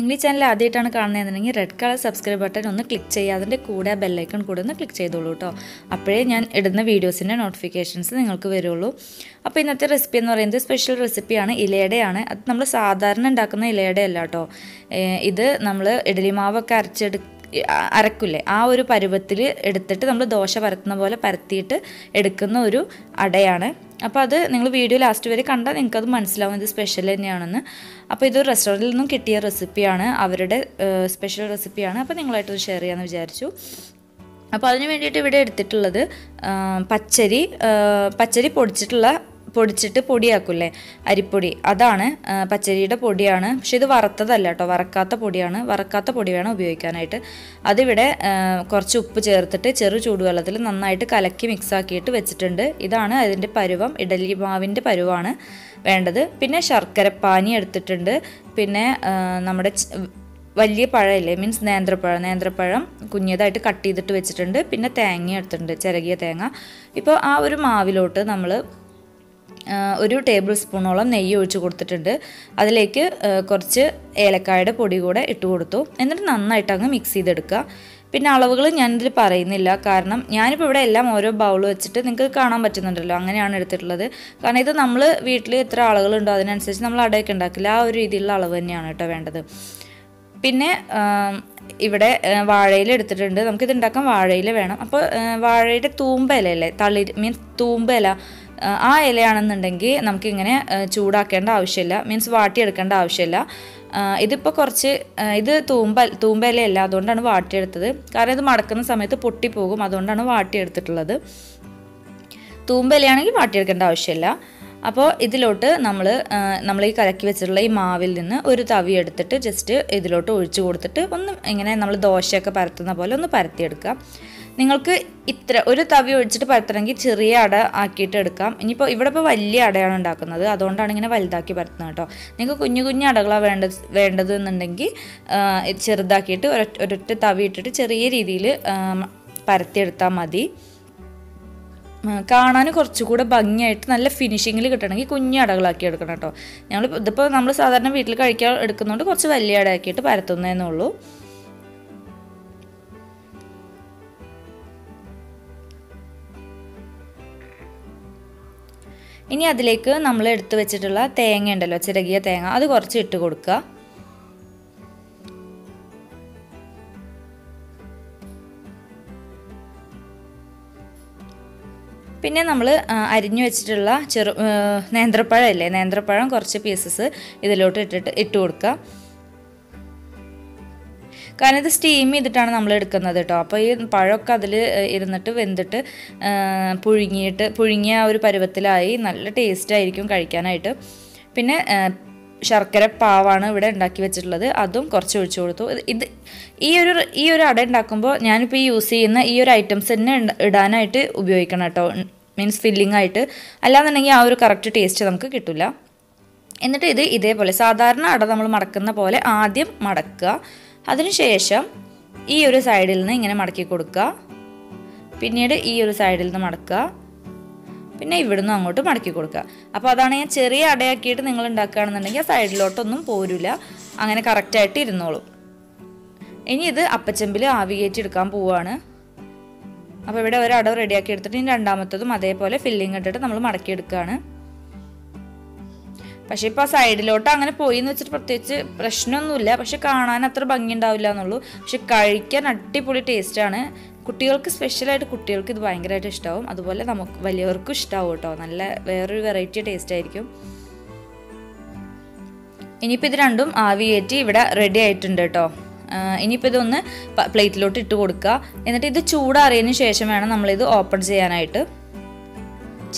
എന്റെ ഈ ചാനൽ ആദ്യമായിട്ടാണ് കാണുന്നതെന്നുണ്ടെങ്കിൽ റെഡ് കളർ സബ്സ്ക്രൈബ് ബട്ടൺ ഒന്ന് ക്ലിക്ക് ചെയ്യുക. അതിന്റെ കൂടെ ആ ബെല്ലൈക്കൺ കൂടെ ഒന്ന് ക്ലിക്ക് ചെയ്തോളൂ കേട്ടോ അപ്പോഴേ ഞാൻ ഇടുന്ന വീഡിയോസിന്റെ നോട്ടിഫിക്കേഷൻസ് നിങ്ങൾക്ക് വരുള്ളൂ. അപ്പോൾ ഇന്നത്തെ റെസിപ്പി എന്ന് പറയുന്നത് സ്പെഷ്യൽ റെസിപ്പിയാണ് ഇലയുടെയാണ് അത് നമ്മൾ സാധാരണ ഉണ്ടാക്കുന്ന ഇലയുടെ അല്ല കേട്ടോ ഇത് നമ്മൾ ഇഡലി മാവൊക്കെ അരച്ചെടു അരക്കില്ലേ ആ ഒരു പരുവത്തിൽ എടുത്തിട്ട് നമ്മൾ ദോശ പരത്തുന്ന പോലെ പരത്തിയിട്ട് എടുക്കുന്ന ഒരു അടയാണ്. അപ്പോൾ അത് നിങ്ങൾ വീഡിയോ ലാസ്റ്റ് വരെ കണ്ടാൽ നിങ്ങൾക്കത് മനസ്സിലാവും ഇത് സ്പെഷ്യൽ തന്നെയാണെന്ന്. അപ്പോൾ ഇത് റെസ്റ്റോറന്റിൽ നിന്നും കിട്ടിയ റെസിപ്പിയാണ് അവരുടെ സ്പെഷ്യൽ റെസിപ്പിയാണ് അപ്പോൾ നിങ്ങളായിട്ട് ഷെയർ ചെയ്യാമെന്ന് വിചാരിച്ചു. അപ്പോൾ അതിന് വേണ്ടിയിട്ട് ഇവിടെ എടുത്തിട്ടുള്ളത് പച്ചരി പച്ചരി പൊടിച്ചിട്ടുള്ള പൊടിച്ചിട്ട് പൊടിയാക്കൂലേ അരിപ്പൊടി. അതാണ് പച്ചരിയുടെ പൊടിയാണ്. പക്ഷെ ഇത് വറുത്തതല്ല കേട്ടോ. വറക്കാത്ത പൊടിയാണ്. വറക്കാത്ത പൊടി വേണം ഉപയോഗിക്കാനായിട്ട്. അതിവിടെ കുറച്ച് ഉപ്പ് ചേർത്തിട്ട് ചെറു ചൂടുവെള്ളത്തിൽ നന്നായിട്ട് കലക്കി മിക്സാക്കിയിട്ട് വെച്ചിട്ടുണ്ട്. ഇതാണ് അതിന്റെ പരുവം. ഇഡലി മാവിന്റെ പരുവാണ് വേണ്ടത്. പിന്നെ ശർക്കര പാനി എടുത്തിട്ടുണ്ട്. പിന്നെ നമ്മുടെ വലിയ പഴമില്ലേ? മീൻസ് നേന്ത്രപ്പഴം. നേന്ത്രപ്പഴം കുഞ്ഞതായിട്ട് കട്ട് ചെയ്തിട്ട് വെച്ചിട്ടുണ്ട്. പിന്നെ തേങ്ങ എടുത്തിട്ടുണ്ട്. ചിരകിയ തേങ്ങ. ഇപ്പോൾ ആ ഒരു മാവിലോട്ട് നമ്മൾ ഒരു ടേബിൾ സ്പൂണോളം നെയ്യ് ഒഴിച്ച് കൊടുത്തിട്ടുണ്ട്. അതിലേക്ക് കുറച്ച് ഏലക്കായുടെ പൊടി കൂടെ ഇട്ട് കൊടുത്തു. എന്നിട്ട് നന്നായിട്ട് അങ്ങ് മിക്സ് ചെയ്തെടുക്കുക. പിന്നെ അളവുകൾ ഞാനിതിൽ പറയുന്നില്ല. കാരണം ഞാനിപ്പോൾ ഇവിടെ എല്ലാം ഓരോ ബൗൾ വെച്ചിട്ട് നിങ്ങൾക്ക് കാണാൻ പറ്റുന്നുണ്ടല്ലോ. അങ്ങനെയാണ് എടുത്തിട്ടുള്ളത്. കാരണം ഇത് നമ്മൾ വീട്ടിൽ എത്ര ആളുകളുണ്ടോ അതിനനുസരിച്ച് നമ്മൾ അടയൊക്കെ ഉണ്ടാക്കില്ല. ആ ഒരു രീതിയിലുള്ള അളവ് തന്നെയാണ് കേട്ടോ വേണ്ടത്. പിന്നെ ഇവിടെ വാഴയില എടുത്തിട്ടുണ്ട്. നമുക്കിത് ഉണ്ടാക്കാൻ വാഴയില വേണം. അപ്പോൾ വാഴയുടെ തൂമ്പ അല്ലേ തളിര് മീൻസ് തൂമ്പ ഇല. ആ, ഇലയാണെന്നുണ്ടെങ്കിൽ നമുക്കിങ്ങനെ ചൂടാക്കേണ്ട ആവശ്യമില്ല. മീൻസ് വാട്ടിയെടുക്കേണ്ട ആവശ്യമില്ല. ഇതിപ്പോൾ കുറച്ച് ഇത് തൂമ്പ തൂമ്പ ഇലയല്ല അതുകൊണ്ടാണ് വാട്ടിയെടുത്തത്. കാരണം ഇത് മടക്കുന്ന സമയത്ത് പൊട്ടിപ്പോകും അതുകൊണ്ടാണ് വാട്ടിയെടുത്തിട്ടുള്ളത്. തൂമ്പയിലാണെങ്കിൽ വാട്ടിയെടുക്കേണ്ട ആവശ്യമില്ല. അപ്പോൾ ഇതിലോട്ട് നമ്മൾ നമ്മൾ ഈ കലക്കി വെച്ചിട്ടുള്ള ഈ മാവിൽ നിന്ന് ഒരു തവി എടുത്തിട്ട് ജസ്റ്റ് ഇതിലോട്ട് ഒഴിച്ചു കൊടുത്തിട്ട് ഒന്ന് ഇങ്ങനെ നമ്മൾ ദോശയൊക്കെ പരത്തുന്ന പോലെ ഒന്ന് പരത്തിയെടുക്കാം നിങ്ങൾക്ക് ഇത്ര ഒരു തവി ഒഴിച്ചിട്ട് പരത്തണമെങ്കിൽ ചെറിയ അട ആക്കിയിട്ട് എടുക്കാം. ഇനിയിപ്പോൾ ഇവിടെ ഇപ്പോൾ വലിയ അടയാണ് ഉണ്ടാക്കുന്നത്. അതുകൊണ്ടാണ് ഇങ്ങനെ വലുതാക്കി പരത്തുന്നത് കേട്ടോ. നിങ്ങൾക്ക് കുഞ്ഞു കുഞ്ഞു അടകളാണ് വേണ്ടത് വേണ്ടത് എന്നുണ്ടെങ്കിൽ ചെറുതാക്കിയിട്ട് ഒരൊറ്റ തവി ഇട്ടിട്ട് ചെറിയ രീതിയിൽ പരത്തിയെടുത്താൽ മതി. കാണാൻ കുറച്ചുകൂടെ ഭംഗിയായിട്ട് നല്ല ഫിനിഷിങ്ങിൽ കിട്ടണമെങ്കിൽ കുഞ്ഞു അടകളാക്കി എടുക്കണം കേട്ടോ. ഞങ്ങൾ ഇതിപ്പോൾ നമ്മൾ സാധാരണ വീട്ടിൽ കഴിക്കാൻ എടുക്കുന്നതുകൊണ്ട് കുറച്ച് വലിയ അടയാക്കിയിട്ട് പരത്തുന്നതെന്നേ ഇനി അതിലേക്ക് നമ്മൾ എടുത്തു വെച്ചിട്ടുള്ള തേങ്ങ ഉണ്ടല്ലോ ചിരകിയ തേങ്ങ. അത് കുറച്ച് ഇട്ട് കൊടുക്കുക പിന്നെ നമ്മൾ അരിഞ്ഞു വെച്ചിട്ടുള്ള ചെറു നേന്ത്രപ്പഴം ഇല്ലേ? നേന്ത്രപ്പഴം കുറച്ച് പീസസ് ഇതിലോട്ട് ഇട്ടിട്ട് ഇട്ട് കൊടുക്കുക കാരണം ഇത് സ്റ്റീം ചെയ്തിട്ടാണ് നമ്മൾ എടുക്കുന്നത് കേട്ടോ അപ്പോൾ ഈ പഴമൊക്കെ അതിൽ ഇരുന്നിട്ട് വെന്തിട്ട് പുഴുങ്ങിയിട്ട് പുഴുങ്ങിയ ആ ഒരു പരുവത്തിലായി നല്ല ടേസ്റ്റ് ആയിരിക്കും കഴിക്കാനായിട്ട്. പിന്നെ ശർക്കര പാവാണ് ഇവിടെ ഉണ്ടാക്കി വെച്ചിട്ടുള്ളത്. അതും കുറച്ച് ഒഴിച്ചു കൊടുത്തു. ഇത് ഈ ഒരു ഈ ഒരു അട ഉണ്ടാക്കുമ്പോൾ ഞാനിപ്പോൾ ഈ യൂസ് ചെയ്യുന്ന ഈ ഒരു ഐറ്റംസ് തന്നെ ഇടാനായിട്ട് ഉപയോഗിക്കണം കേട്ടോ മീൻസ് ഫില്ലിംഗ് ആയിട്ട്. അല്ലാന്നുണ്ടെങ്കിൽ ആ ഒരു കറക്റ്റ് ടേസ്റ്റ് നമുക്ക് കിട്ടില്ല എന്നിട്ട് ഇത് ഇതേപോലെ സാധാരണ അട നമ്മൾ മടക്കുന്ന പോലെ ആദ്യം മടക്കുക. അതിനുശേഷം ഈ ഒരു സൈഡിൽ നിന്ന് ഇങ്ങനെ മടക്കി കൊടുക്കുക. പിന്നീട് ഈ ഒരു സൈഡിൽ നിന്ന് മടക്കുക. പിന്നെ ഇവിടുന്ന് അങ്ങോട്ട് മടക്കി കൊടുക്കുക. അപ്പോൾ അതാണ് ഞാൻ ചെറിയ അടയാക്കിയിട്ട് നിങ്ങൾ ഉണ്ടാക്കുകയാണെന്നുണ്ടെങ്കിൽ ആ സൈഡിലോട്ടൊന്നും പോരില്ല അങ്ങനെ കറക്റ്റായിട്ട് ഇരുന്നോളും. ഇനി ഇത് അപ്പച്ചമ്പിൽ ആവി എടുക്കാൻ പോവുകയാണ്. അപ്പോൾ ഇവിടെ ഒരു അടവ് റെഡിയാക്കി എടുത്തിട്ട് ഇനി രണ്ടാമത്തതും അതേപോലെ ഫില്ലിംഗ് ഇട്ടിട്ട് നമ്മൾ മടക്കി എടുക്കുകയാണ്. പക്ഷേ ഇപ്പോൾ ആ സൈഡിലോട്ട് അങ്ങനെ പോയി എന്ന് വെച്ചിട്ട് പ്രത്യേകിച്ച് പ്രശ്നമൊന്നുമില്ല. പക്ഷെ കാണാൻ അത്ര ഭംഗി ഉണ്ടാവില്ല എന്നുള്ളൂ. പക്ഷെ കഴിക്കാൻ അടിപൊളി ടേസ്റ്റാണ്. കുട്ടികൾക്ക് സ്പെഷ്യലായിട്ട് കുട്ടികൾക്ക് ഇത് ഭയങ്കരമായിട്ട് ഇഷ്ടമാവും അതുപോലെ നമുക്ക് വലിയവർക്കും ഇഷ്ടമാവും കേട്ടോ. നല്ല വേറൊരു വെറൈറ്റി ടേസ്റ്റ് ആയിരിക്കും. ഇനിയിപ്പോൾ ഇത് രണ്ടും ആവി കയറ്റി ഇവിടെ റെഡി ആയിട്ടുണ്ട് കേട്ടോ. ഇനിയിപ്പോൾ ഇതൊന്ന് പ്ലേറ്റിലോട്ട് ഇട്ട് കൊടുക്കുക. എന്നിട്ട് ഇത് ചൂടാറിയതിന് ശേഷം വേണം നമ്മളിത് ഓപ്പൺ ചെയ്യാനായിട്ട്.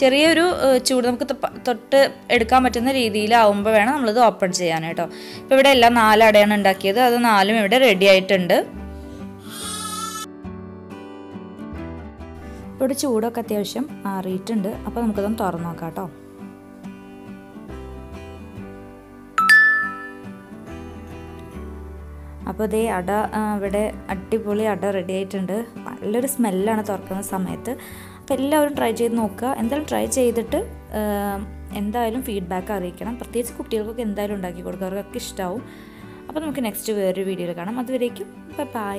ചെറിയൊരു ചൂട് നമുക്ക് തൊട്ട് എടുക്കാൻ പറ്റുന്ന രീതിയിലാവുമ്പോൾ വേണം നമ്മളിത് ഓപ്പൺ ചെയ്യാൻ കേട്ടോ. ഇപ്പോൾ ഇവിടെ എല്ലാം നാലടയാണ് ഉണ്ടാക്കിയത്. അത് നാലും ഇവിടെ റെഡി ആയിട്ടുണ്ട്. ഇവിടെ ചൂടൊക്കെ അത്യാവശ്യം ആറിയിട്ടുണ്ട് അപ്പോൾ നമുക്കിതൊന്ന് തുറന്നു നോക്കാം കേട്ടോ. അപ്പോൾ ഇതേ അട ഇവിടെ അടിപൊളി അട റെഡി ആയിട്ടുണ്ട്. നല്ലൊരു സ്മെല്ലാണ് തുറക്കുന്ന സമയത്ത്. അപ്പോൾ എല്ലാവരും ട്രൈ ചെയ്ത് നോക്കുക. എന്തായാലും ട്രൈ ചെയ്തിട്ട് എന്തായാലും ഫീഡ്ബാക്ക് അറിയിക്കണം. പ്രത്യേകിച്ച് കുട്ടികൾക്കൊക്കെ എന്തായാലും ഉണ്ടാക്കി കൊടുക്കുക. അവർക്കൊക്കെ ഇഷ്ടമാവും അപ്പോൾ നമുക്ക് നെക്സ്റ്റ് വേറൊരു വീഡിയോയിൽ കാണാം. അതുവരേക്കും ബൈ